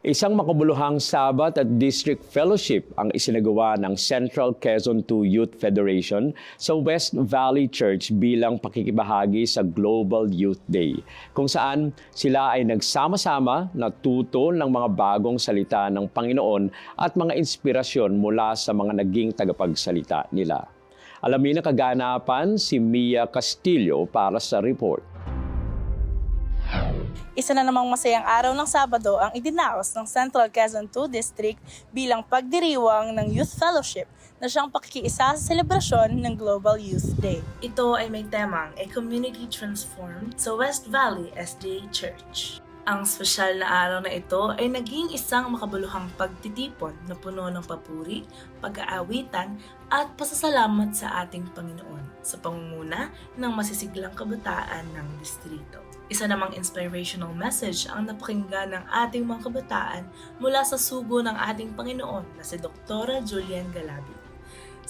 Isang makabuluhang Sabat at District Fellowship ang isinagawa ng Central Quezon II Youth Federation sa West Valley Church bilang pakikibahagi sa Global Youth Day, kung saan sila ay nagsama-sama natuto ng mga bagong salita ng Panginoon at mga inspirasyon mula sa mga naging tagapagsalita nila. Alamin ang kaganapan si Mia Castillo para sa report. Isa na namang masayang araw ng Sabado ang idinaos ng Central Quezon II District bilang pagdiriwang ng Youth Fellowship na siyang pakikiisa sa selebrasyon ng Global Youth Day. Ito ay may temang A Community Transformed sa West Valley SDA Church. Ang espesyal na araw na ito ay naging isang makabuluhang pagtitipon na puno ng papuri, pag-aawitan at pasasalamat sa ating Panginoon sa pangunguna ng masisiglang kabataan ng distrito. Isa namang inspirational message ang napakinggan ng ating mga kabataan mula sa sugo ng ating Panginoon na si Dr. Julian Galabi.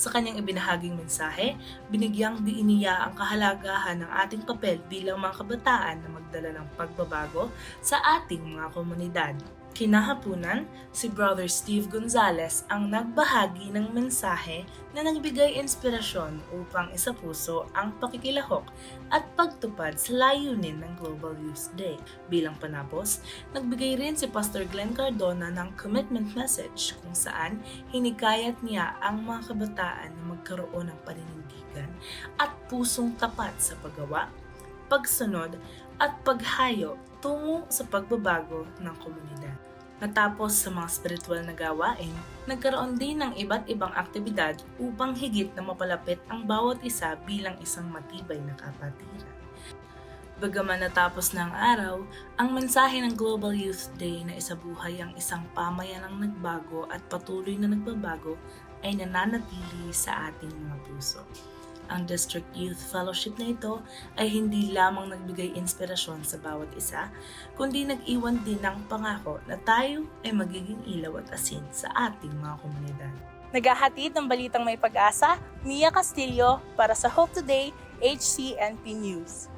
Sa kanyang ibinahaging mensahe, binigyang diiniya ang kahalagahan ng ating papel bilang mga kabataan na magdala ng pagbabago sa ating mga komunidad. Kinahapunan, si Brother Steve Gonzalez ang nagbahagi ng mensahe na nagbigay inspirasyon upang isapuso ang pakikilahok at pagtupad sa layunin ng Global Youth Day. Bilang panapos, nagbigay rin si Pastor Glenn Cardona ng commitment message kung saan hinikayat niya ang mga kabataan na magkaroon ng paninindigan at pusong tapat sa paggawa, pagsunod at paghayo tungo sa pagbabago ng komunidad. Matapos sa mga spiritual na gawain, nagkaroon din ng iba't ibang aktibidad upang higit na mapalapit ang bawat isa bilang isang matibay na kapatiran. Bagaman natapos na ang araw, ang mensahe ng Global Youth Day na isabuhay ang isang pamayanang nagbago at patuloy na nagbabago ay nananatili sa ating mga puso. Ang District Youth Fellowship na ito ay hindi lamang nagbigay inspirasyon sa bawat isa, kundi nag-iwan din ng pangako na tayo ay magiging ilaw at asin sa ating mga komunidad. Naghahatid ng balitang may pag-asa, Mia Castillo para sa Hope Today, HCNP News.